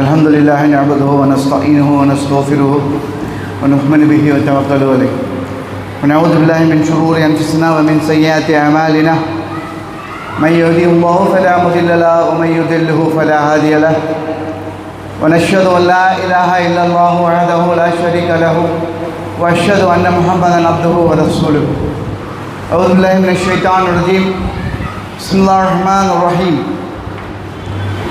الحمد لله نعبده ونستعينه ونستغفره ونؤمن به وتوكل عليه. ونعوذ بالله من شرور أنفسنا ومن سيئات أعمالنا. من يهدي الله فلا مضل له ومن يضلله فلا هادي له. ونشهد أن لا إله إلا الله وحده لا شريك له وأشهد أن محمدا عبده ورسوله. أعوذ بالله من الشيطان الرجيم. بسم الله الرحمن الرحيم.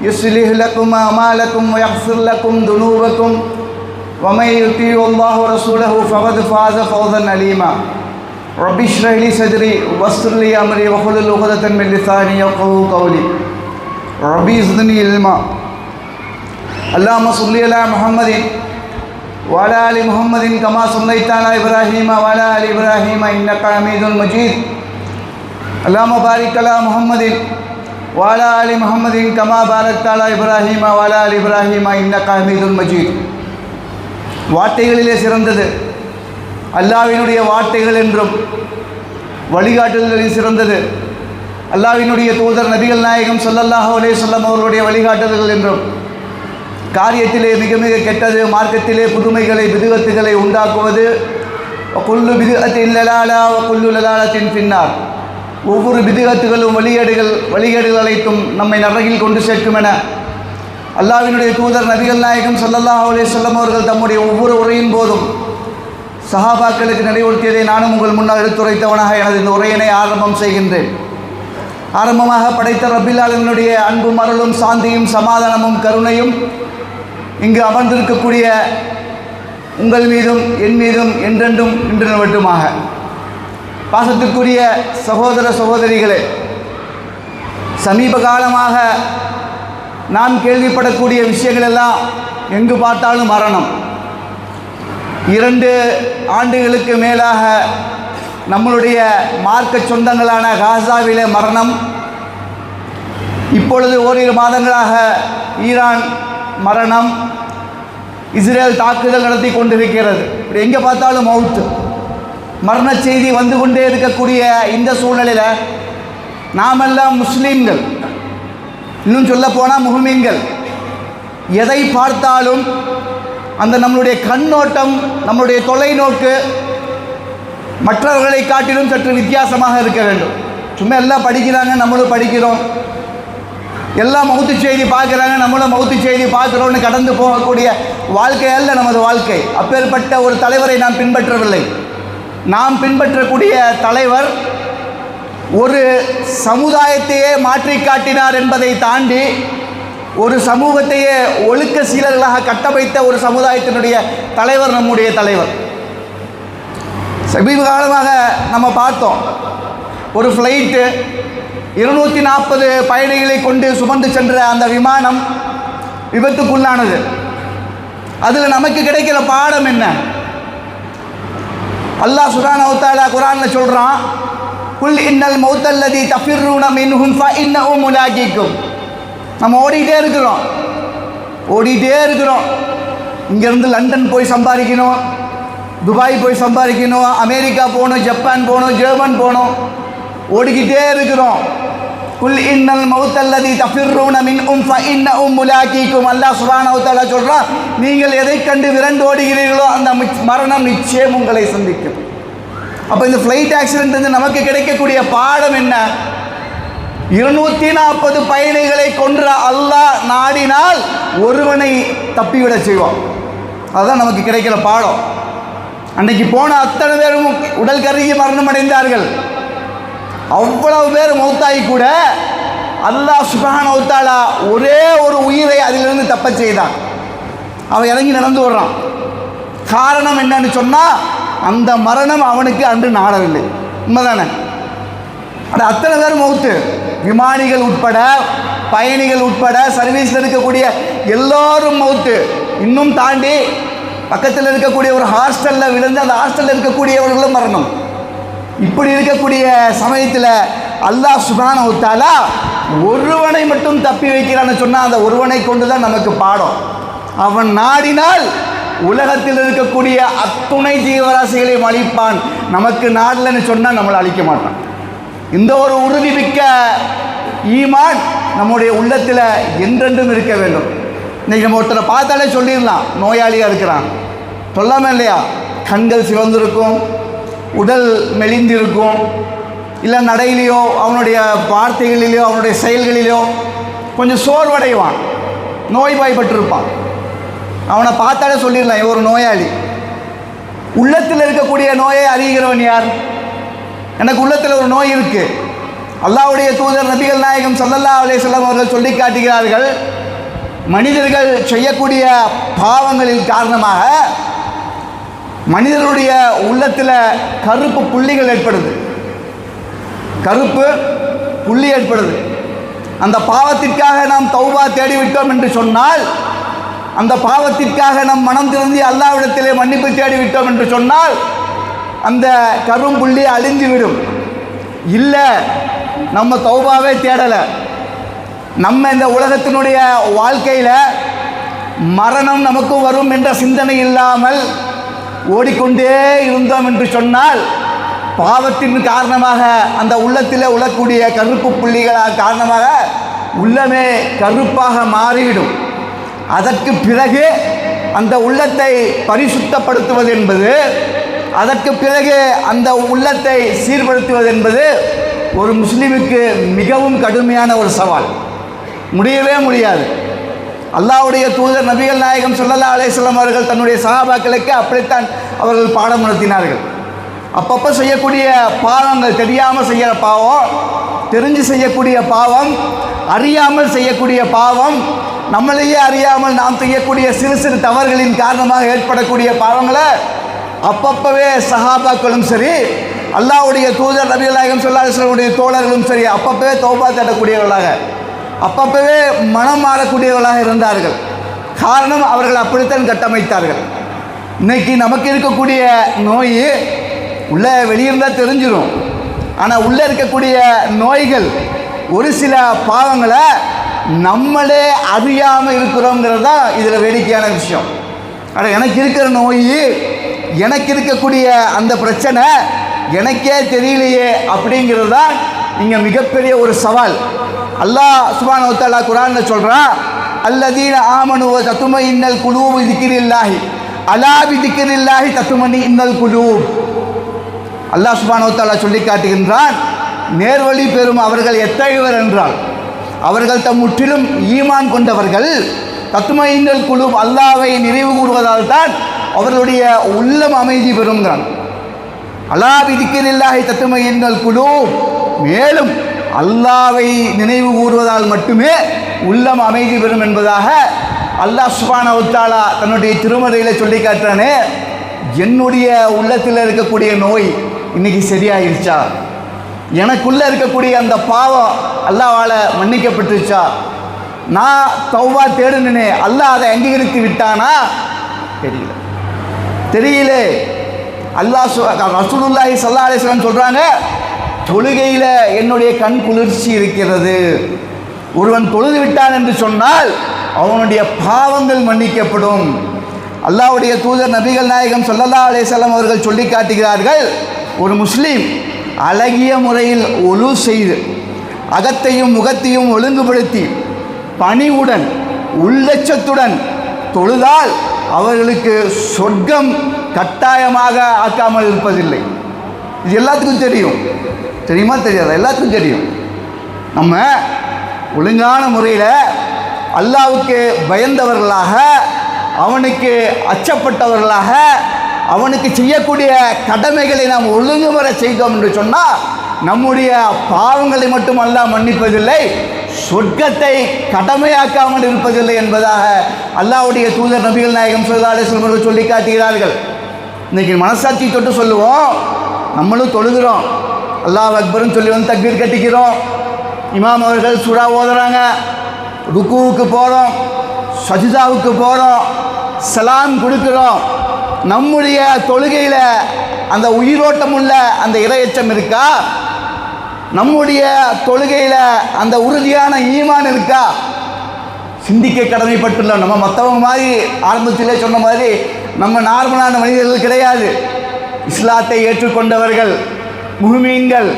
يصلح لكم أعمالكم ويغفر لكم ذنوبكم. ومن يطيع الله ورسوله فقد فاز فوزا عليما. رب اشرح لي صدري ويسر لي أمري واحلل عقدة من لساني يفقهوا قولي. ربي زدني علما. اللهم صل على محمد وعلى آل محمد كما صليت على إبراهيم وعلى آل إبراهيم إنك حميد مجيد. اللهم بارك على محمد வாலா அலி முகமதின் கமா பாரத் இப்ராஹிமா வாலா அலி இப்ராஹிமா இன்னக்கா ஹமீதுல் மஜீத் வார்த்தைகளிலே சிறந்தது அல்லாவினுடைய வார்த்தைகள் என்றும் வழிகாட்டுதலில் சிறந்தது அல்லாவினுடைய தூதர் நபிகள் நாயகம் சொல்லல்லாஹ் அலே சொல்லம் அவர்களுடைய வழிகாட்டுதல்கள் என்றும் காரியத்திலே மிக மிக கெட்டது மார்க்கத்திலே புதுமைகளை விதுகத்துகளை உண்டாக்குவது குல்லு விதுகத்தின் லலாலா குல்லு லலாலத்தின் பின்னார் ஒவ்வொரு விதிகத்துகளும் வழிகேடுகள் வழிகேடுகள் அனைத்தும் நம்மை நரகில் கொண்டு சேர்க்கும் என அல்லாவினுடைய தூதர் நபிகள் நாயகம் ஸல்லல்லாஹு அலே வஸல்லம் அவர்கள் தம்முடைய ஒவ்வொரு உரையின் போதும் சஹாபாக்களுக்கு நினைவுறுத்தியதை நானும் உங்கள் முன்னால் எடுத்துரைத்தவனாக எனது இந்த உரையினை ஆரம்பம் செய்கின்றேன். ஆரம்பமாக படைத்த ரபில்லாளனுடைய அன்பும் அருளும் சாந்தியும் சமாதானமும் கருணையும் இங்கு அமர்ந்திருக்கக்கூடிய உங்கள் மீதும் என் மீதும் என்றென்றும் இன்று நிலவட்டுமாக பாசத்துக்குரிய சகோதர சகோதரிகளே சமீப காலமாக நாம் கேள்விப்படக்கூடிய விஷயங்கள் எல்லாம் எங்கு பார்த்தாலும் மரணம். இரண்டு ஆண்டுகளுக்கு மேலாக நம்மளுடைய மார்க்க சொந்தங்களான காசாவிலே மரணம். இப்பொழுது ஓரிரு மாதங்களாக ஈரான் மரணம். இஸ்ரேல் தாக்குதல் நடத்தி கொண்டிருக்கிறது. இப்படி எங்கே பார்த்தாலும் மவுத்து. மரண செய்தி வந்து கொண்டே இருக்கக்கூடிய இந்த சூழ்நிலையில் நாமெல்லாம் முஸ்லீம்கள். இன்னும் சொல்ல போனால் முகமீன்கள் எதை பார்த்தாலும் அந்த நம்மளுடைய கண்ணோட்டம் நம்மளுடைய தொலைநோக்கு மற்றவர்களை காட்டிலும் சற்று வித்தியாசமாக இருக்க வேண்டும். சும்மா எல்லாம் படிக்கிறாங்க நம்மளும் படிக்கிறோம். எல்லாம் மௌத்து செய்தி பார்க்குறாங்க நம்மளும் மௌத்து செய்தி பார்க்குறோன்னு கடந்து போகக்கூடிய வாழ்க்கையல்ல நமது வாழ்க்கை. அப்பேற்பட்ட ஒரு தலைவரை நாம் பின்பற்றவில்லை. நாம் பின்பற்றக்கூடிய தலைவர் ஒரு சமுதாயத்தையே மாற்றி காட்டினார் என்பதை தாண்டி ஒரு சமூகத்தையே ஒழுக்க சீலர்களாக கட்டமைத்த ஒரு சமுதாயத்தினுடைய தலைவர் நம்முடைய தலைவர். சமீப காலமாக நம்ம பார்த்தோம். ஒரு ஃப்ளைட்டு இருநூற்றி நாற்பது பயணிகளை கொண்டு சுமந்து சென்ற அந்த விமானம் விபத்துக்குள்ளானது. அதில் நமக்கு கிடைக்கிற பாடம் என்ன? அல்லாஹ் சுரான் அவுத்தாலா குரானில் சொல்கிறான் குல் இன்னல் மௌத்தல்லதி தஃபிர்ரூன மின்ஹும் ஃப இன்னஹும் முலாகிக்கும் நம்ம ஓடிக்கிட்டே இருக்கிறோம். ஓடிக்கிட்டே இருக்கிறோம். இங்கேருந்து லண்டன் போய் சம்பாதிக்கணும் துபாய் போய் சம்பாதிக்கணும் அமெரிக்கா போகணும் ஜப்பான் போகணும் ஜெர்மன் போகணும். ஓடிக்கிட்டே இருக்கிறோம். குல் இன்னல் மௌத்தல்லதி தஃபிர்ரூன மின்ஹும் ஃப இன்னஹும் முலாகிக்கும் அல்லாஹ் சுப்ஹானஹு வ தஆலா நீங்கள் எதை கண்டு விரண்டு ஓடுகிறீர்களோ அந்த மரணம் நிச்சயம் உங்களை சந்திக்கும். அப்போ இந்த ஃப்ளைட் ஆக்சிடென்ட் வந்து நமக்கு கிடைக்கக்கூடிய பாடம் என்ன? இருநூத்தி நாற்பது பயணிகளை கொன்ற அல்லாஹ் நாடினால் ஒருவனை தப்பிவிடச் செய்வான். அதுதான் நமக்கு கிடைக்கிற பாடம். அன்னைக்கு போன அத்தனை பேரும் உடல் கருகி மரணம் அடைந்தார்கள். அவ்வளவு பேர் மௌத்தாகி கூட அல்லாஹ் சுபஹான மௌத்தாலா ஒரே ஒரு உயிரை அதிலிருந்து தப்ப செய்தான். அவன் இறங்கி நடந்து வர்றான் காரணம் என்னன்னு சொன்னால் அந்த மரணம் அவனுக்கு அன்று நாடவில்லை. உண்மைதானே? அது அத்தனை பேர் மௌத்து. விமானிகள் உட்பட பயணிகள் உட்பட சர்வீஸில் இருக்கக்கூடிய எல்லோரும் மௌத்து. இன்னும் தாண்டி பக்கத்தில் இருக்கக்கூடிய ஒரு ஹாஸ்டலில் விழுந்து அந்த ஹாஸ்டலில் இருக்கக்கூடியவர்களும் மரணம். இப்படி இருக்கக்கூடிய சமயத்தில் அல்லாஹ் சுபான உத்தாலா ஒருவனை மட்டும் தப்பி வைக்கிறான்னு சொன்னால் அந்த ஒருவனை கொண்டு தான் நமக்கு பாடம். அவன் நாடினால் உலகத்தில் இருக்கக்கூடிய அத்துணை ஜீவராசிகளையும் அழிப்பான். நமக்கு நாடலன்னு சொன்னால் நம்மளை அழிக்க மாட்டான். இந்த ஒரு உறுதி மிக்க ஈமான் நம்முடைய உள்ளத்தில் என்றென்றும் இருக்க வேண்டும். இன்னைக்கு நம்ம ஒருத்தரை பார்த்தாலே சொல்லிடலாம். நோயாளியாக இருக்கிறான். சொல்லாமல் இல்லையா? கண்கள் சிவந்திருக்கும். உடல் மெலிந்திருக்கும். இல்லை நடையிலையோ அவனுடைய வார்த்தைகளிலேயோ அவனுடைய செயல்களிலோ கொஞ்சம் சோர்வடைவான். நோய்வாய்ப்பட்டிருப்பான். அவனை பார்த்தாலே சொல்லிடலாம் ஒரு நோயாளி. உள்ளத்தில் இருக்கக்கூடிய நோயை அறிகிறவன் யார்? எனக்கு உள்ளத்தில் ஒரு நோய் இருக்கு. அல்லாவுடைய தூதர் நபிகள் நாயகம் சல்லல்லா அலே செல்லம் அவர்கள் சொல்லி காட்டுகிறார்கள் மனிதர்கள் செய்யக்கூடிய பாவங்களின் காரணமாக மனிதருடைய உள்ளத்தில் கருப்பு புள்ளிகள் ஏற்படுது. கருப்பு புள்ளி ஏற்படுது. அந்த பாவத்திற்காக நாம் தௌபா தேடிவிட்டோம் என்று சொன்னால் அந்த பாவத்திற்காக நம் மனம் திருந்தி அல்லாவிடத்திலே மன்னிப்பு தேடிவிட்டோம் என்று சொன்னால் அந்த கரும்புள்ளி அழிந்துவிடும். இல்லை நம்ம தௌபாவே தேடலை. நம்ம இந்த உலகத்தினுடைய வாழ்க்கையில் மரணம் நமக்கு வரும் என்ற சிந்தனை இல்லாமல் ஓடிக்கொண்டே இருந்தோம் என்று சொன்னால் பாவத்தின் காரணமாக அந்த உள்ளத்தில் உழக்கூடிய கருப்பு புள்ளிகளாக காரணமாக உள்ளமே கருப்பாக மாறிவிடும். அதற்கு பிறகு அந்த உள்ளத்தை பரிசுத்தப்படுத்துவது என்பது அதற்கு பிறகு அந்த உள்ளத்தை சீர்படுத்துவது என்பது ஒரு முஸ்லீமுக்கு மிகவும் கடுமையான ஒரு சவால். முடியவே முடியாது. அல்லாவுடைய தூதர் நபிகள் நாயகம் சொல்லல்லா அலைஹி அவர்கள் தன்னுடைய சகாபாக்களுக்கு அப்படித்தான் அவர்கள் பாடம் நடத்தினார்கள். அப்பப்போ செய்யக்கூடிய பாவங்கள் தெரியாமல் செய்கிற பாவம் தெரிஞ்சு செய்யக்கூடிய பாவம் அறியாமல் செய்யக்கூடிய பாவம் நம்மளையே அறியாமல் நாம் செய்யக்கூடிய சிறு சிறு தவறுகளின் காரணமாக ஏற்படக்கூடிய பாவங்களை அப்பப்பவே சஹாபாக்களும் சரி அல்லாவுடைய தூதர் நபிகள் நாயகம் ஸல்லல்லாஹு தோழர்களும் சரி அப்பப்பவே தௌபா தேடக்கூடியவர்களாக அப்பப்பவே மனம் மாறக்கூடியவர்களாக இருந்தார்கள். காரணம் அவர்கள் அப்படித்தான் கட்டமைத்தார்கள். இன்னைக்கு நமக்கு இருக்கக்கூடிய நோய் உள்ளே வெளியிருந்தால் தெரிஞ்சிடும் ஆனால் உள்ளே இருக்கக்கூடிய நோய்கள் ஒரு சில பாவங்களை நம்மளே அறியாமல் இருக்கிறோங்கிறது தான் இதில் வேடிக்கையான விஷயம். ஆனால் எனக்கு இருக்கிற நோய் எனக்கு இருக்கக்கூடிய அந்த பிரச்சனை எனக்கே தெரியலையே அப்படிங்கிறது தான் இங்கே மிகப்பெரிய ஒரு சவால். அல்லாஹ் சுபான உத்தாலா குரான் சொல்கிறான் அல்லதீன ஆமனுவ தத்தும இன்னல் குழுவும் திக்கிரில்லாஹி அலாபி திக்கிரில்லாஹி தத்துமணி இன்னல் குழு அல்லாஹ் சுபான உத்தாலா சொல்லி காட்டுகின்றான் நேர்வழி பெறும் அவர்கள் எத்தகையவர் என்றால் அவர்கள் தம் முற்றிலும் ஈமான் கொண்டவர்கள் தத்தும இன்னல் குழு அல்லாவை நினைவு கூறுவதால் தான் அவர்களுடைய உள்ளம் அமைதி பெறுங்கிறான் அல்லாஹ் திக்கிரில்லாஹி தத்தும இன்னல் குழு மேலும் அல்லாவை நினைவு கூறுவதால் மட்டுமே உள்ளம் அமைதி பெறும் என்பதாக அல்லாஹ் சுபான உத்தாலா தன்னுடைய திருமறையில் சொல்லி காட்டுறானே என்னுடைய உள்ளத்தில் இருக்கக்கூடிய நோய் இன்னைக்கு சரியாயிருச்சா? எனக்குள்ளே இருக்கக்கூடிய அந்த பாவம் அல்லாவால் மன்னிக்கப்பட்டுருச்சா? நான் தௌவா தேடுனே அல்லாஹ் அதை அங்கீகரித்து விட்டானா? தெரியல. தெரியல. அல்லாஹ் சு- ரசூலுல்லாஹி சல்லா அலிஸ்லாம் சொல்கிறாங்க தொழுகையில் என்னுடைய கண் குளிர்ச்சி இருக்கிறது. ஒருவன் தொழுது விட்டான் என்று சொன்னால் அவனுடைய பாவங்கள் மன்னிக்கப்படும். அல்லாவுடைய தூதர் நபிகள் நாயகம் சொல்லல்லா அலேசல்லாம் அவர்கள் சொல்லி காட்டுகிறார்கள் ஒரு முஸ்லீம் அழகிய முறையில் ஒழு செய்து அகத்தையும் முகத்தையும் ஒழுங்குபடுத்தி பணிவுடன் உள்ளச்சத்துடன் தொழுதால் அவர்களுக்கு சொர்க்கம் கட்டாயமாக ஆக்காமல் இருப்பதில்லை. இது எல்லாத்துக்கும் தெரியும். தெரியுமா தெரியாதா? எல்லாத்துக்கும் தெரியும். நம்ம ஒழுங்கான முறையில் அல்லாவுக்கு பயந்தவர்களாக அவனுக்கு அச்சப்பட்டவர்களாக அவனுக்கு செய்யக்கூடிய கடமைகளை நாம் ஒழுங்குமுறை செய்தோம் என்று சொன்னால் நம்முடைய பாவங்களை மட்டும் அல்லாஹ் மன்னிப்பதில்லை சொர்க்கத்தை கடமையாக்காமல் இருப்பதில்லை என்பதாக அல்லாவுடைய தூதர் நபிகள் நாயகம் சொல்லா சொல்லி காட்டுகிறார்கள். இன்னைக்கு மனசாட்சி தொட்டு சொல்லுவோம் நம்மளும் தொழுகிறோம். அல்லாஹ் அக்பர்னு சொல்லி வந்து தக்பீர் கட்டிக்கிறோம். இமாம் அவர்கள் சுறா ஓதுறாங்க. ருக்குவுக்கு போகிறோம் சஜிதாவுக்கு போகிறோம் சலாம் கொடுக்குறோம். நம்முடைய தொழுகையில் அந்த உயிரோட்டம் உள்ள அந்த இரையச்சம் இருக்கா? நம்முடைய தொழுகையில் அந்த உறுதியான ஈமான் இருக்கா? சிந்திக்க கடமைப்பட்டுள்ளோம். நம்ம மற்றவங்க மாதிரி ஆரம்பத்திலே சொன்ன மாதிரி நம்ம நார்மலான மனிதர்கள் கிடையாது. இஸ்லாத்தை ஏற்றுக்கொண்டவர்கள். முஹ்மீன்கள்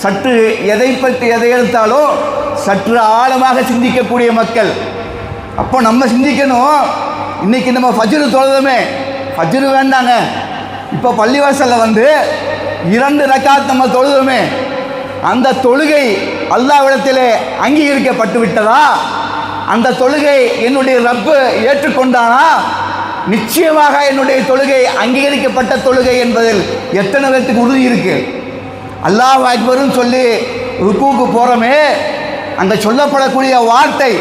சற்று எதை பற்றி எதை எடுத்தாலும் சற்று ஆழமாக சிந்திக்கக்கூடிய மக்கள். அப்போ நம்ம சிந்திக்கணும். இன்னைக்கு நம்ம ஃபஜ்ரு தொழுதுமே. ஃபஜ்ரு வேண்டாங்க. இப்போ பள்ளிவாசலில் வந்து இரண்டு ரக்காத் நம்ம தொழுதுமே. அந்த தொழுகை அல்லாவிடத்திலே அங்கீகரிக்கப்பட்டு விட்டதா அந்த தொழுகை என்னுடைய ரப்பு ஏற்றுக்கொண்டானா? நிச்சயமாக என்னுடைய தொழுகை அங்கீகரிக்கப்பட்ட தொழுகை என்பதில் எத்தனை பேர்த்துக்கு உறுதி இருக்கு? அல்லாஹ் அக்பருன்னு சொல்லி ருக்குவுக்கு போகிறோமே அங்கே சொல்லப்படக்கூடிய வார்த்தை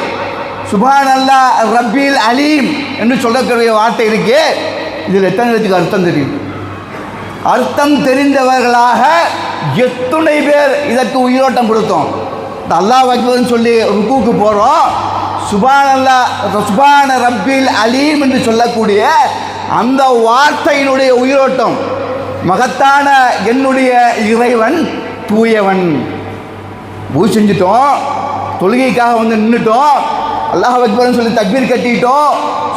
சுபான் அல்லா ரபீல் அலீம் என்று சொல்லக்கூடிய வார்த்தை இருக்கே இதில் எத்தனை பேர்த்துக்கு அர்த்தம் தெரியும்? அர்த்தம் தெரிந்தவர்களாக எத்துணை பேர் இதற்கு உயிரோட்டம் கொடுத்தோம். இந்த அல்லாஹ் அக்பர்னு சொல்லி ருக்குவுக்கு போகிறோம் சுபானல்லா சுபான ரப்பில் அலீம் என்று சொல்லக்கூடிய அந்த வார்த்தையினுடைய உயிரோட்டம். மகத்தான என்னுடைய இறைவன் தூயவன். பூஜை செஞ்சிட்டோம் தொழுகைக்காக வந்து நின்றுட்டோம் அல்லாஹ் அக்பர்னு சொல்லி தக்பீர் கட்டிட்டோம்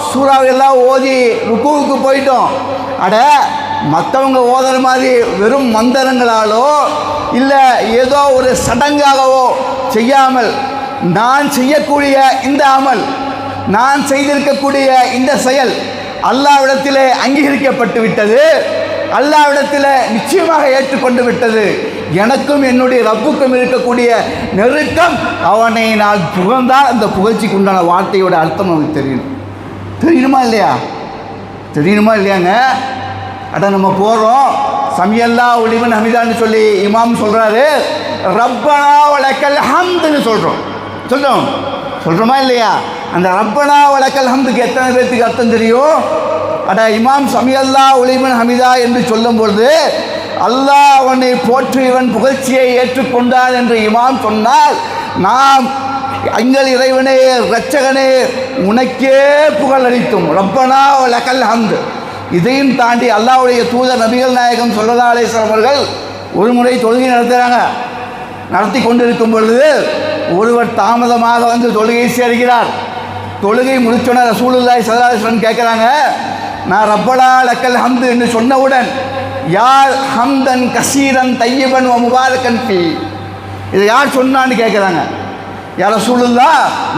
சூறாவெல்லாம் ஓதி ருக்குவுக்கு போயிட்டோம். அட மற்றவங்க ஓதுற மாதிரி வெறும் மந்திரங்களாலோ இல்லை ஏதோ ஒரு சடங்காகவோ செய்யாமல் நான் செய்யக்கூடிய இந்த அமல் நான் செய்திருக்கக்கூடிய இந்த செயல் அல்லாவிடத்திலே அங்கீகரிக்கப்பட்டு விட்டது. அல்லாவிடத்தில் நிச்சயமாக ஏற்றுக்கொண்டு விட்டது. எனக்கும் என்னுடைய ரப்புக்கும் இருக்கக்கூடிய நெருக்கம் அவனை நான் புகழ்ந்தால் அந்த புகழ்ச்சிக்கு உண்டான வார்த்தையோட அர்த்தம் அவனுக்கு தெரியும். தெரியணுமா இல்லையா? தெரியணுமா இல்லையாங்க? அட நம்ம போகிறோம் சமையல்லா ஒளிவன் ஹமிதான்னு சொல்லி இமாம் சொல்கிறாரு ரப்பனா வழக்கல் ஹம்துன்னு சொல்கிறோம் சொல்கிறோம் சொல்கிறோமா இல்லையா? அந்த ரப்பனா வழக்கல் ஹம்துக்கு எத்தனை பேர்த்துக்கு அர்த்தம் தெரியும்? அட இமாம் சமியல்லா உலிமன் ஹமிதா என்று சொல்லும் பொழுது அல்லாஹ் அவனை போற்றியவன் புகழ்ச்சியை ஏற்றுக்கொண்டான் என்று இமாம் சொன்னால் நாம் எங்கள் இறைவனே இரட்சகனே உனக்கே புகழ் அளித்தும். ரப்பனா லக்கல் ஹந்து இதையும் தாண்டி அல்லாஹ்வுடைய தூத நபிகள் நாயகம் சொல்லதா அலேஸ்வரம் அவர்கள் ஒரு முறை தொழுகை நடத்துகிறாங்க நடத்தி கொண்டிருக்கும் பொழுது ஒருவர் தாமதமாக வந்து தொழுகை சேர்கிறார் தொழுகை முடிச்சோன ரசூலுல்லாய் சதாலேஸ்வரன் கேட்குறாங்க நான் ரப்படா லக்கல் ஹம்து என்று சொன்னவுடன் யார் ஹம்தன் கசீரன் தையபன் முபாரக்கன் பி இதை யார் சொன்னான்னு கேட்குறாங்க. யார் ரசூலுல்லா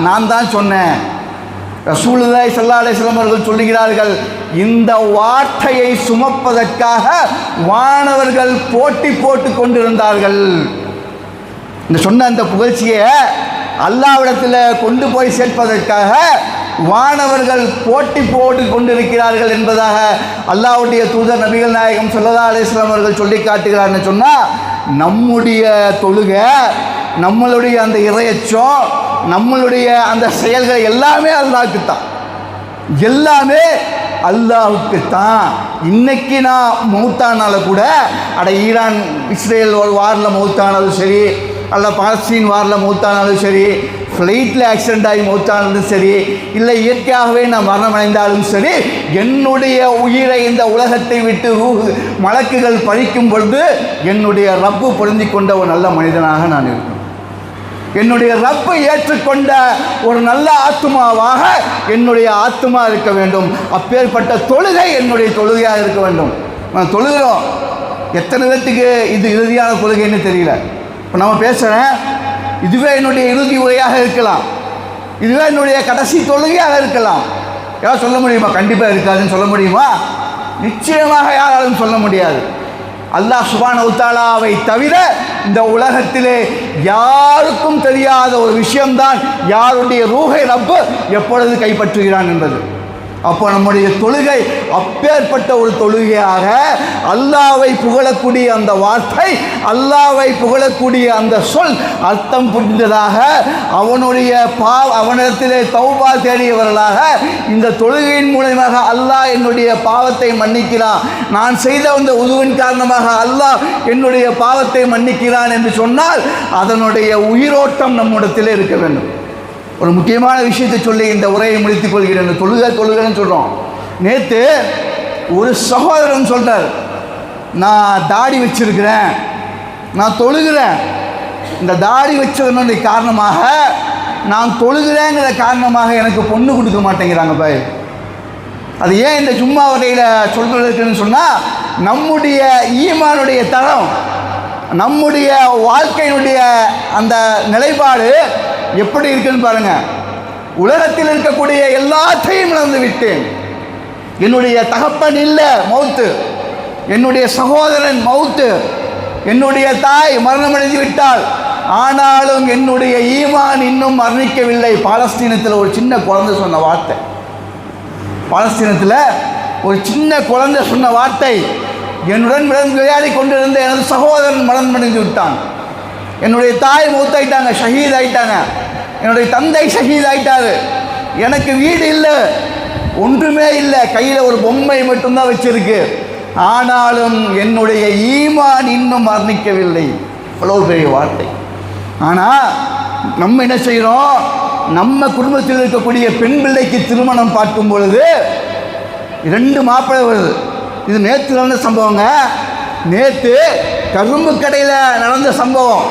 நான் தான் சொன்னேன். ரசூலுல்லாய் சல்லா அலிஸ்லாம் அவர்கள் சொல்லுகிறார்கள் இந்த வார்த்தையை சுமப்பதற்காக வானவர்கள் போட்டி போட்டு கொண்டிருந்தார்கள். இந்த சொன்ன அந்த புகழ்ச்சியை அல்லாவிடத்தில் கொண்டு போய் சேர்ப்பதற்காக வானவர்கள் போட்டி போட்டு கொண்டிருக்கிறார்கள் என்பதாக அல்லாஹ்வுடைய தூதர் நபிகள் நாயகம் சொல்லதா அலிஸ்லாம் அவர்கள் சொல்லி காட்டுகிறார்னு சொன்னால் நம்முடைய தொழுகை நம்மளுடைய அந்த இறையச்சம் நம்மளுடைய அந்த செயல்கள் எல்லாமே அல்லாஹ்க்கு தான் எல்லாமே அல்லாஹுக்கு தான் இன்னைக்கு நான் மௌத்தானால கூட அட ஈரான் இஸ்ரேல் வாரில் மௌத்தானாலும் சரி அல்ல பாலஸ்தீன் வாரில் மூத்தானாலும் சரி ஃப்ளைட்டில் ஆக்சிடென்ட் ஆகி மூத்தானாலும் சரி இல்லை இயற்கையாகவே நான் மரணம் அடைந்தாலும் சரி என்னுடைய உயிரை இந்த உலகத்தை விட்டு ரூஹு மலக்குகள் பழிக்கும் பொழுது என்னுடைய ரப்பு பொருந்தி கொண்ட ஒரு நல்ல மனிதனாக நான் இருக்கேன் என்னுடைய ரப்பை ஏற்றுக்கொண்ட ஒரு நல்ல ஆத்மாவாக என்னுடைய ஆத்மா இருக்க வேண்டும். அப்பேற்பட்ட தொழுகை என்னுடைய தொழுகையாக இருக்க வேண்டும். நான் தொழுகிறோம். எத்தனை பேர்த்துக்கு இது இறுதியான கொள்கைன்னு தெரியல. இப்போ நம்ம பேசுகிறேன் இதுவே என்னுடைய இறுதி உரையாக இருக்கலாம். இதுவே என்னுடைய கடைசி தொழுகையாக இருக்கலாம். யார் சொல்ல முடியுமா? கண்டிப்பாக இருக்காதுன்னு சொல்ல முடியுமா? நிச்சயமாக யாராலும் சொல்ல முடியாது. அல்லாஹ் சுபான உத்தாலாவை தவிர இந்த உலகத்திலே யாருக்கும் தெரியாத ஒரு விஷயம்தான் யாருடைய ரூஹை ரப்பு எப்பொழுது கைப்பற்றுகிறான் என்பது. அப்போ நம்முடைய தொழுகை அப்பேற்பட்ட ஒரு தொழுகையாக அல்லாவை புகழக்கூடிய அந்த வார்த்தை அல்லாவை புகழக்கூடிய அந்த சொல் அர்த்தம் புரிந்ததாக அவனுடைய பா அவனிடத்திலே தௌபா தேடியவர்களாக இந்த தொழுகையின் மூலமாக அல்லாஹ் என்னுடைய பாவத்தை மன்னிக்கிறான். நான் செய்த அந்த உதுவின் காரணமாக அல்லாஹ் என்னுடைய பாவத்தை மன்னிக்கிறான் என்று சொன்னால் அதனுடைய உயிரோட்டம் நம்மிடத்திலே இருக்க வேண்டும். ஒரு முக்கியமான விஷயத்தை சொல்லி இந்த உரையை முடித்துக் கொள்கிறேன். தொழுக தொழுகன்னு சொல்கிறோம் நேற்று ஒரு சகோதரன் சொல்கிறார் நான் தாடி வச்சிருக்கிறேன். நான் தொழுகிறேன். இந்த தாடி வச்சதனுடைய காரணமாக நான் தொழுகிறேங்கிற காரணமாக எனக்கு பொண்ணு கொடுக்க மாட்டேங்கிறாங்க பாய் அது ஏன் இந்த சும்மா வரையில் சொல்கிறதுக்குன்னு சொன்னால் நம்முடைய ஈமானுடைய தரம் நம்முடைய வாழ்க்கையினுடைய அந்த நிலைப்பாடு எப்படி இருக்குன்னு பாருங்க. உலகத்தில் இருக்கக்கூடிய எல்லாத்தையும் இழந்து விட்டேன். என்னுடைய தகப்பன் இல்லை மௌத்து. என்னுடைய சகோதரன் மௌத்து. என்னுடைய தாய் மரணமடைந்து விட்டாள். ஆனாலும் என்னுடைய ஈமான் இன்னும் மரணிக்கவில்லை. பாலஸ்தீனத்தில் ஒரு சின்ன குழந்தை சொன்ன வார்த்தை. பாலஸ்தீனத்தில் ஒரு சின்ன குழந்தை சொன்ன வார்த்தை. என்னுடன் விளையாடி விளையாடி கொண்டிருந்த எனது சகோதரன் மனம் அடைந்து விட்டான். என்னுடைய தாய் மூத்தாயிட்டாங்க ஷஹீத் ஆயிட்டாங்க. என்னுடைய தந்தை ஷஹீத் ஆயிட்டாரு. எனக்கு வீடு இல்லை ஒன்றுமே இல்லை. கையில் ஒரு பொம்மை மட்டும்தான் வச்சிருக்கு. ஆனாலும் என்னுடைய ஈமான் இன்னும் மரணிக்கவில்லை அவ்வளோ பெரிய வார்த்தை. ஆனால் நம்ம என்ன செய்கிறோம் நம்ம குடும்பத்தில் இருக்கக்கூடிய பெண் பிள்ளைக்கு திருமணம் பார்க்கும் பொழுது ரெண்டு மாப்பிள்ளை வருது. இது நேற்று நடந்த சம்பவங்க. நேற்று கரும்பு கடையில் நடந்த சம்பவம்.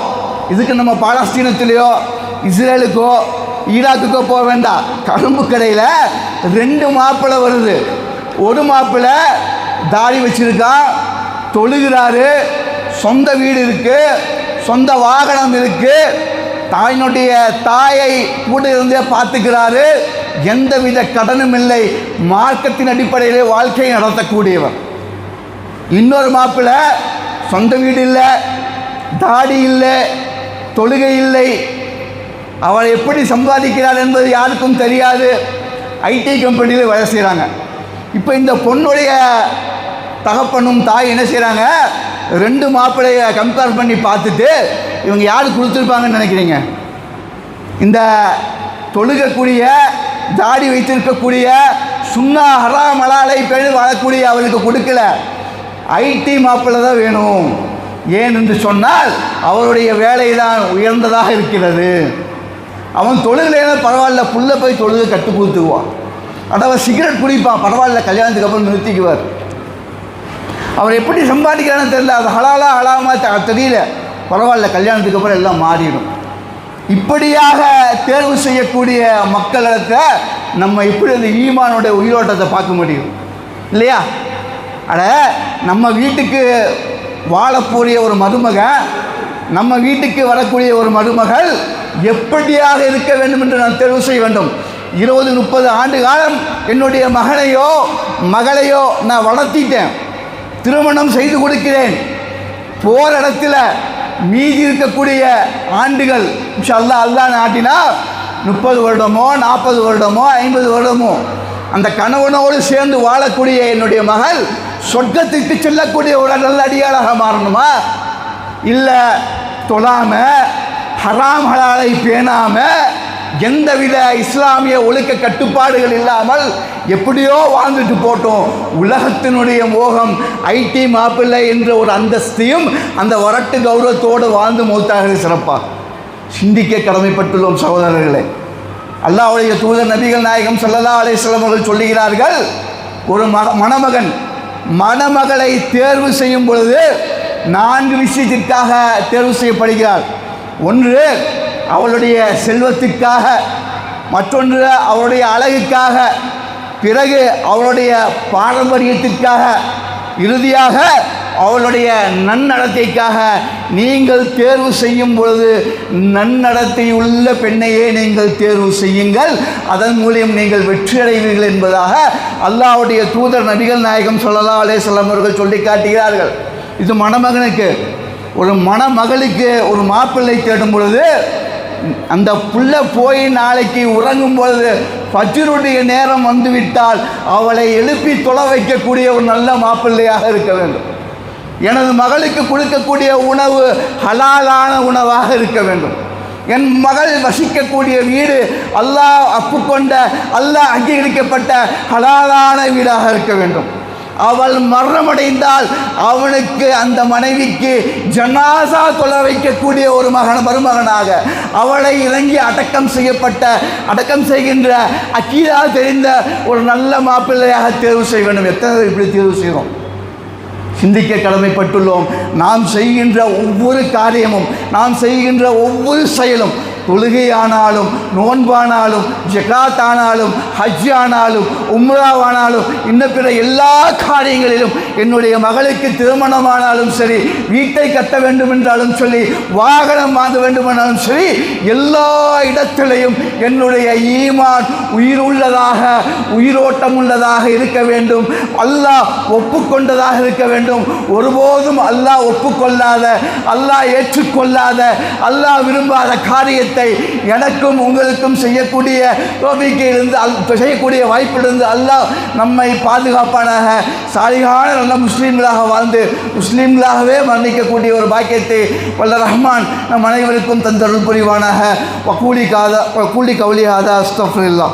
இதுக்கு நம்ம பாலஸ்தீனத்திலேயோ இஸ்ரேலுக்கோ ஈராக்குக்கோ போக வேண்டாம். கரும்பு கடையில் ரெண்டு மாப்பிள்ளை வருது. ஒரு மாப்பிள்ளை தாடி வச்சிருக்கான். தொழுகிறாரு. சொந்த வீடு இருக்குது சொந்த வாகனம் இருக்குது தாயினுடைய தாயை கூட இருந்தே பார்த்துக்கிறாரு. எந்தவித கடனும் இல்லை. மார்க்கத்தின் அடிப்படையிலே வாழ்க்கையை நடத்தக்கூடியவர். இன்னொரு மாப்பிள்ளை சொந்த வீடு இல்லை தாடி இல்லை தொழுகை இல்லை. அவள் எப்படி சம்பாதிக்கிறார் என்பது யாருக்கும் தெரியாது. ஐடி கம்பெனியில் வேலை செய்கிறாங்க இப்போ இந்த பொண்ணுடைய தகப்பனும் தாய் என்ன செய்கிறாங்க ரெண்டு மாப்பிள்ளையை கம்பேர் பண்ணி பார்த்துட்டு இவங்க யார் கொடுத்துருப்பாங்கன்னு நினைக்கிறீங்க? இந்த தொழுகக்கூடிய தாடி வைத்திருக்கக்கூடிய சுண்ணா ஹராம் ஹலாலை பேர் வாழக்கூடிய அவளுக்கு கொடுக்கல. ஐடி மாப்பிள்ளை தான் வேணும். ஏன் என்று சொன்னால் அவருடைய வேலை தான் உயர்ந்ததாக இருக்கிறது. அவன் தொழுகலைன்னா பரவாயில்ல புள்ள போய் தொழுகை கட்டு கொடுத்துக்குவான் அதாவது சிகரெட் குடிப்பான் பரவாயில்ல கல்யாணத்துக்கு அப்புறம் நிறுத்திக்குவார். அவர் எப்படி சம்பாதிக்கிறான்னு தெரியல அது ஹலாலா ஹலாமா தெரியல. பரவாயில்ல கல்யாணத்துக்கு அப்புறம் எல்லாம் மாறிடும். இப்படியாக தேர்வு செய்யக்கூடிய மக்களிடத்தை நம்ம எப்படி அந்த ஈமானுடைய உயிரோட்டத்தை பார்க்க முடியும்? இல்லையா? அட நம்ம வீட்டுக்கு வாழக்கூடிய ஒரு மருமகன் நம்ம வீட்டுக்கு வரக்கூடிய ஒரு மருமகள் எப்படியாக இருக்க வேண்டும் என்று நான் தெரிவு செய்ய வேண்டும். இருபது முப்பது ஆண்டு காலம் என்னுடைய மகனையோ மகளையோ நான் வளர்த்திட்டேன். திருமணம் செய்து கொடுக்கிறேன். போகிற இடத்துல மீதி இருக்கக்கூடிய ஆண்டுகள் அல்லா அல்லாஹ் நாட்டினா முப்பது வருடமோ நாற்பது வருடமோ ஐம்பது வருடமோ அந்த கணவனோடு சேர்ந்து வாழக்கூடிய என்னுடைய மகள் சொர்க்கத்துக்கு செல்லக்கூடிய ஒரு நல்ல அடியாளாக மாறணுமா? இல்லை தொழாம ஹராம் ஹலாலை பேணாம எந்தவித இஸ்லாமிய ஒழுக்க கட்டுப்பாடுகள் இல்லாமல் எப்படியோ வாழ்ந்துட்டு போட்டோம். உலகத்தினுடைய மோகம் ஐடி மாப்பிள்ளை என்ற ஒரு அந்தஸ்தையும் அந்த வரட்டு கௌரவத்தோடு வாழ்ந்து மூத்தாக சிறப்பாக சிந்திக்க கடமைப்பட்டுள்ளோம் சகோதரர்களே. அல்லாவுடைய தூதர் நபிகள் நாயகம் ஸல்லல்லாஹு அலைஹி அவர்கள் சொல்லுகிறார்கள் ஒரு மணமகன் மணமகளை தேர்வு செய்யும் பொழுது நான்கு விஷயத்திற்காக தேர்வு செய்யப்படுகிறார் ஒன்று அவளுடைய செல்வத்திற்காக. மற்றொன்று அவளுடைய அழகுக்காக. பிறகு அவளுடைய பாரம்பரியத்திற்காக. இறுதியாக அவளுடைய நன்னடத்தைக்காக நீங்கள் தேர்வு செய்யும் பொழுது நன்னடத்தை உள்ள பெண்ணையே நீங்கள் தேர்வு செய்யுங்கள். அதன் மூலியம் நீங்கள் வெற்றி அடைவீர்கள் என்பதாக அல்லாவுடைய தூதர் நபிகள் நாயகம் ஸல்லல்லாஹு அலே செல்லம் அவர்கள் சொல்லி காட்டுகிறார்கள். இது மணமகனுக்கு ஒரு மணமகளுக்கு ஒரு மாப்பிள்ளை தேடும் பொழுது அந்த புள்ள போய் நாளைக்கு உறங்கும் பொழுது ஃபஜ்ருடைய நேரம் வந்துவிட்டால் அவளை எழுப்பி தொலை வைக்கக்கூடிய ஒரு நல்ல மாப்பிள்ளையாக இருக்க வேண்டும். எனது மகளுக்கு கொடுக்கக்கூடிய உணவு ஹலாலான உணவாக இருக்க வேண்டும். என் மகள் வசிக்கக்கூடிய வீடு அல்லாஹ் அப்புக்கொண்ட அல்லாஹ் அங்கீகரிக்கப்பட்ட ஹலாலான வீடாக இருக்க வேண்டும். அவள் மரணமடைந்தால் அவனுக்கு அந்த மனைவிக்கு ஜனாசா தொலை வைக்கக்கூடிய ஒரு மகன் மருமகனாக அவளை இறங்கி அடக்கம் செய்யப்பட்ட அடக்கம் செய்கின்ற அக்கீதா தெரிந்த ஒரு நல்ல மாப்பிள்ளையாக தேர்வு செய்ய வேண்டும். எத்தனை இப்படி தேர்வு செய்கிறோம்? சிந்திக்க கடமைப்பட்டுள்ளோம். நாம் செய்கின்ற ஒவ்வொரு காரியமும் நாம் செய்கின்ற ஒவ்வொரு செயலும் தொழுகையானாலும் நோன்பானாலும் ஜகாத் ஆனாலும் ஹஜ் ஆனாலும் உம்ராவானாலும் இன்ன பிற எல்லா காரியங்களிலும் என்னுடைய மகளுக்கு திருமணமானாலும் சரி வீட்டை கட்ட வேண்டும் என்றாலும் சொல்லி வாகனம் வாங்க வேண்டும் சரி எல்லா இடத்திலையும் என்னுடைய ஈமான் உயிருள்ளதாக உயிரோட்டம் உள்ளதாக இருக்க வேண்டும். அல்லாஹ் ஒப்புக்கொண்டதாக இருக்க வேண்டும். ஒருபோதும் அல்லாஹ் ஒப்புக்கொள்ளாத அல்லாஹ் ஏற்றுக்கொள்ளாத அல்லாஹ் விரும்பாத காரியத்தை எனக்கும் உங்களுக்கும் செய்யக்கூடிய கோபிக்கையிலிருந்து அல் செய்யக்கூடிய வாய்ப்பிலிருந்து அல்லாஹ் நம்மை பாதுகாப்பானாக சாலிகான நல்ல முஸ்லீம்களாக வாழ்ந்து முஸ்லீம்களாகவே மரணிக்கக்கூடிய ஒரு பாக்கியத்தை வல்ல ரஹ்மான் நம் அனைவருக்கும் தந்தருள் புரிவானாக. கூலி காதா கூலி கவுலி ஆதா அஸ்தஃபுல்லா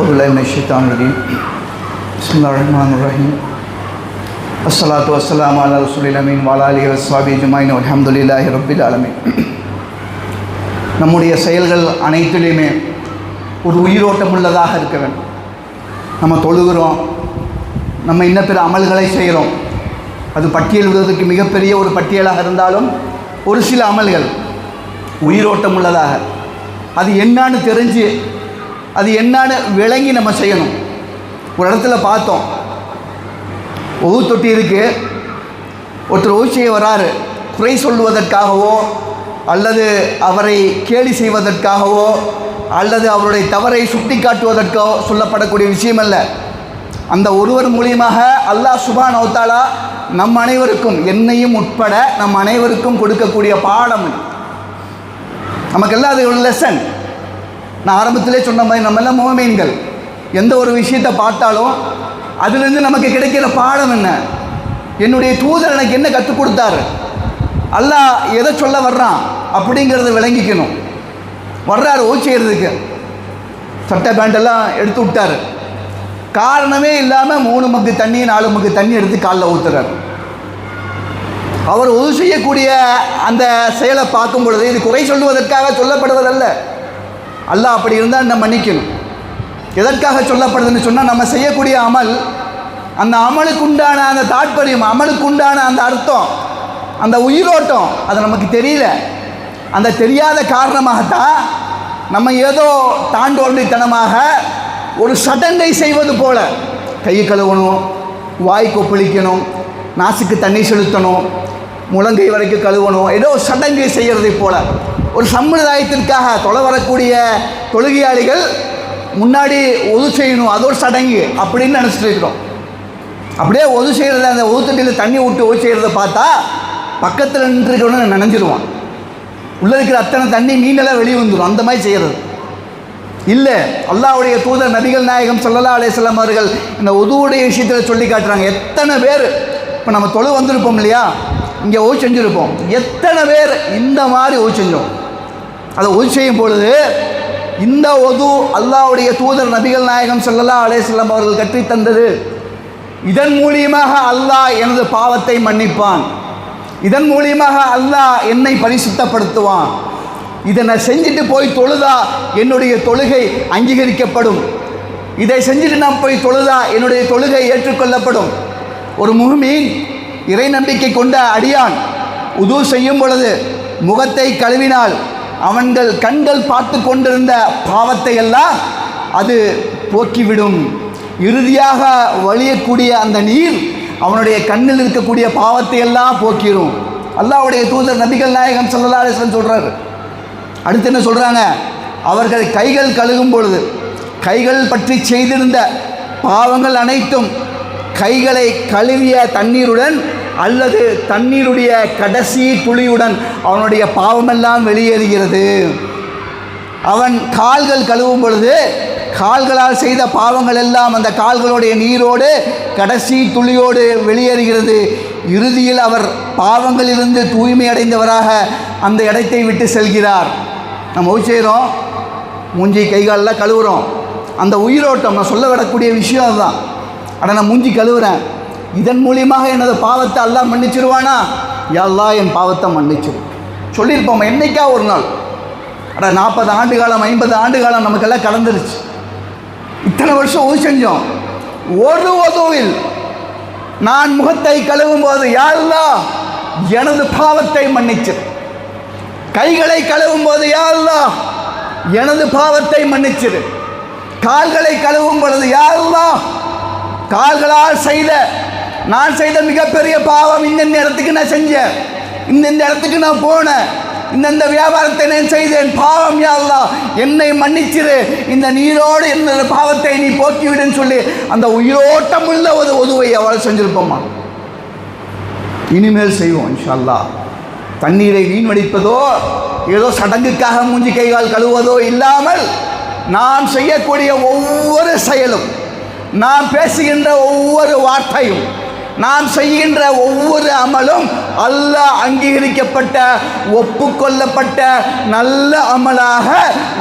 அவுதுல்லாமிஷித்தாமிதீன் ரஹீம் அஸ்லாத்து வசலாம் அலா ரசூலிலமீன் வாலா அலி வஸ்வாபி ஜுமாயின் அலமதுல்லாஹி ரபில் ஆலமீன் நம்முடைய செயல்கள் அனைத்திலையுமே ஒரு உயிரோட்டம் உள்ளதாக இருக்க வேண்டும். நம்ம தொழுகிறோம். நம்ம இன்ன பிற அமல்களை செய்கிறோம். அது பட்டியல் மிகப்பெரிய ஒரு பட்டியலாக இருந்தாலும் ஒரு சில அமல்கள் உயிரோட்டம் உள்ளதாக. அது என்னான்னு தெரிஞ்சு அது என்னான்னு விளங்கி நம்ம செய்யணும். ஒரு இடத்துல பார்த்தோம். ஒவ்வொரு தொட்டி இருக்கு. ஒருத்தர் ஒவ்வொரு செய்ய வராரு. குறை சொல்லுவதற்காகவோ அல்லது அவரை கேலி செய்வதற்காகவோ அல்லது அவருடைய தவறை சுட்டி காட்டுவதற்கோ சொல்லப்படக்கூடிய விஷயம் அல்ல அந்த ஒருவர் மூலியமாக அல்லாஹ் சுபான் அவுத்தாலா நம் அனைவருக்கும் என்னையும் உட்பட நம் அனைவருக்கும் கொடுக்கக்கூடிய பாடம் நமக்கு நமக்கெல்லாம் அது ஒரு லெசன் நான் ஆரம்பத்திலே சொன்ன மாதிரி நம்ம எல்லாம் மோமீன்கள். எந்த ஒரு விஷயத்தை பார்த்தாலும் அதுலேருந்து நமக்கு கிடைக்கிற பாடம் என்ன? என்னுடைய தூதர் எனக்கு என்ன கற்றுக் கொடுத்தாரு? அல்லாஹ் எதை சொல்ல வர்றான்? அப்படிங்கிறத விளங்கிக்கணும். வர்றாரு ஓ செய்கிறதுக்கு சட்டை பேண்டெல்லாம் எடுத்து விட்டாரு. காரணமே இல்லாமல் மூணு மக்கு தண்ணி நாலு மக்கு தண்ணி எடுத்து காலில் ஊற்றுறார் அவர் உதவி செய்யக்கூடிய அந்த செயலை பார்க்கும் பொழுது இது குறை சொல்லுவதற்காக சொல்லப்படுவதல்ல. அல்லாஹ் அப்படி இருந்தால் நம்ம மன்னிக்கணும்? எதற்காக சொல்லப்படுதுன்னு சொன்னால் நம்ம செய்யக்கூடிய அமல் அந்த அமலுக்கு உண்டான அந்த தாற்பயம் அமலுக்கு உண்டான அந்த அர்த்தம் அந்த உயிரோட்டம் அது நமக்கு தெரியல. அந்த தெரியாத காரணமாகத்தான் நம்ம ஏதோ தாண்டோண்டித்தனமாக ஒரு சடங்கை செய்வது போல கை கழுவணும் வாய் கொப்பளிக்கணும் நாசுக்கு தண்ணி செலுத்தணும் முழங்கை வரைக்கும் கழுவணும் ஏதோ சடங்கை செய்கிறதை போல ஒரு சம்பிரதாயத்திற்காக தொலை வரக்கூடிய தொழுகையாளிகள் முன்னாடி ஒது செய்யணும் அது ஒரு சடங்கு அப்படின்னு நினச்சிட்டு இருக்கிறோம். அப்படியே ஒது செய்கிறத அந்த ஒதுத்தட்டியில் தண்ணி விட்டு ஒது செய்கிறத பார்த்தா பக்கத்தில் நின்றுருக்கணும்னு நினைஞ்சிருவான். உள்ளே இருக்கிற அத்தனை தண்ணி மீனெல்லாம் வெளியே வந்துடும் அந்த மாதிரி செய்கிறது இல்லை அல்லாவுடைய தூதர் நபிகள் நாயகம் சொல்லலா அலைஹி அவர்கள் இந்த உதுவுடைய விஷயத்தில் சொல்லி காட்டுறாங்க. எத்தனை பேர் இப்போ நம்ம தொழு வந்திருப்போம் இல்லையா? இங்கே ஓ செஞ்சுருப்போம். எத்தனை பேர் இந்த மாதிரி ஓ செஞ்சோம்? அதை ஒது செய்யும் பொழுது இந்த ஒது அல்லாஹ்வுடைய தூதர் நபிகள் நாயகம் ஸல்லல்லாஹு அலைஹி அவர்கள் கற்றுத் தந்தது இதன் மூலியமாக அல்லாஹ் எனது பாவத்தை மன்னிப்பான். இதன் மூலியமாக அல்லாஹ் என்னை பரிசுத்தப்படுத்துவான். இதை நான் செஞ்சுட்டு போய் தொழுதா என்னுடைய தொழுகை அங்கீகரிக்கப்படும். இதை செஞ்சுட்டு நான் போய் தொழுதா என்னுடைய தொழுகை ஏற்றுக்கொள்ளப்படும். ஒரு முகமீன் இறை நம்பிக்கை கொண்ட அடியான் உது செய்யும் பொழுது முகத்தை கழுவினால் அவன்கள் கண்கள் பார்த்து கொண்டிருந்த பாவத்தை எல்லாம் அது போக்கிவிடும். இறுதியாக வழியக்கூடிய அந்த நீர் அவனுடைய கண்ணில் இருக்கக்கூடிய பாவத்தை எல்லாம் போக்கிடும் அல்லாவுடைய தூதர் நபிகள் நாயகம் ஸல்லல்லாஹு அலைஹி வஸல்லம் அடுத்து என்ன சொல்கிறாங்க அவர்கள் கைகள் கழுகும் பொழுது கைகள் பற்றி செய்திருந்த பாவங்கள் அனைத்தும் கைகளை கழுவிய தண்ணீருடன் அல்லது தண்ணீருடைய கடைசி துளியுடன் அவனுடைய பாவமெல்லாம் வெளியேறுகிறது. அவன் கால்கள் கழுவும் பொழுது கால்களால் செய்த பாவங்கள் எல்லாம் அந்த கால்களுடைய நீரோடு கடைசி துளியோடு வெளியேறுகிறது. இறுதியில் அவர் பாவங்களிலிருந்து தூய்மை அடைந்தவராக அந்த இடத்தை விட்டு செல்கிறார். நம்ம செய்கிறோம் மூஞ்சி கைகாலெலாம் கழுவுறோம். அந்த உயிரோட்டம் நான் சொல்ல விடக்கூடிய விஷயம் அதுதான். ஆனால் நான் மூஞ்சி கழுவுறேன். இதன் மூலியமாக எனது பாவத்தை அல்லா மன்னிச்சிருவானா? எல்லாம் என் பாவத்தை மன்னிச்சிடும் சொல்லியிருப்போம் என்னைக்கா ஒரு நாள்? அட நாற்பது ஆண்டு காலம் ஐம்பது ஆண்டு காலம் நமக்கெல்லாம் கலந்துருச்சு. இத்தனை வருஷம் ஊர் செஞ்சோம். ஒரு உதவில் நான் முகத்தை கழுவும் போது யாருலா எனது பாவத்தை மன்னிச்சு கைகளை கழுவும் போது யாருலா எனது பாவத்தை மன்னிச்சிரு. கால்களை கழுவும் பொழுது யாருலா கால்களால் செய்த நான் செய்த மிகப்பெரிய பாவம் இந்தந்த இடத்துக்கு நான் செஞ்சேன்? இந்தந்த இடத்துக்கு நான் போனேன்? இந்தந்த வியாபாரத்தை நான் செய்தேன்? பாவம் யா என்னை மன்னிச்சிரு. இந்த நீரோடு இந்த பாவத்தை நீ போக்கிவிடுன்னு சொல்லி அந்த உயிரோட்டம் உள்ள ஒரு உதவை அவள் செஞ்சிருப்போம்மா இனிமேல் செய்வோம் இன்ஷா தண்ணீரை வீண்வடிப்பதோ ஏதோ சடங்குக்காக மூஞ்சி கைகால் கழுவதோ இல்லாமல் நாம் செய்யக்கூடிய ஒவ்வொரு செயலும் நாம் பேசுகின்ற ஒவ்வொரு வார்த்தையும் நாம் செய்கின்ற ஒவ்வொரு அமலும் அல்லாஹ் அங்கீகரிக்கப்பட்ட ஒப்புக்கொள்ளப்பட்ட நல்ல அமலாக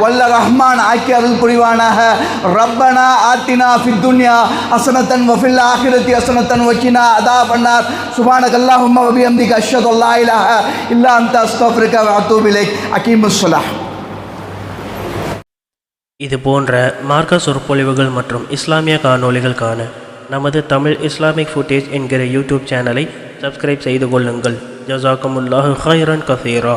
வல்ல ரஹ்மான் ஆக்கி அருள் புரிவானாக. ரப்பனா ஆத்தினா ஃபித்துன்யா அசனத்தன் வஃபில் ஆஹிரத்தி அசனத்தன் வக்கினா அதா பண்ணார் சுபானக் அல்லாஹும்ம வபி அம்திக அஷ்ஹது அல்லா இலாஹ இல்லா அந்த அஸ்தக்ஃபிருக வ அத்தூபு அகீமுஸ் இது போன்ற மார்க்க சொற்பொழிவுகள் மற்றும் இஸ்லாமிய காணொளிகள் காண நமது தமிழ் இஸ்லாமிக் ஃபுட்டேஜ் என்கிற யூடியூப் சேனலை சப்ஸ்கிரைப் செய்து கொள்ளுங்கள். ஜசாக்கமுல்லாஹு ஹைரன் கசீரா.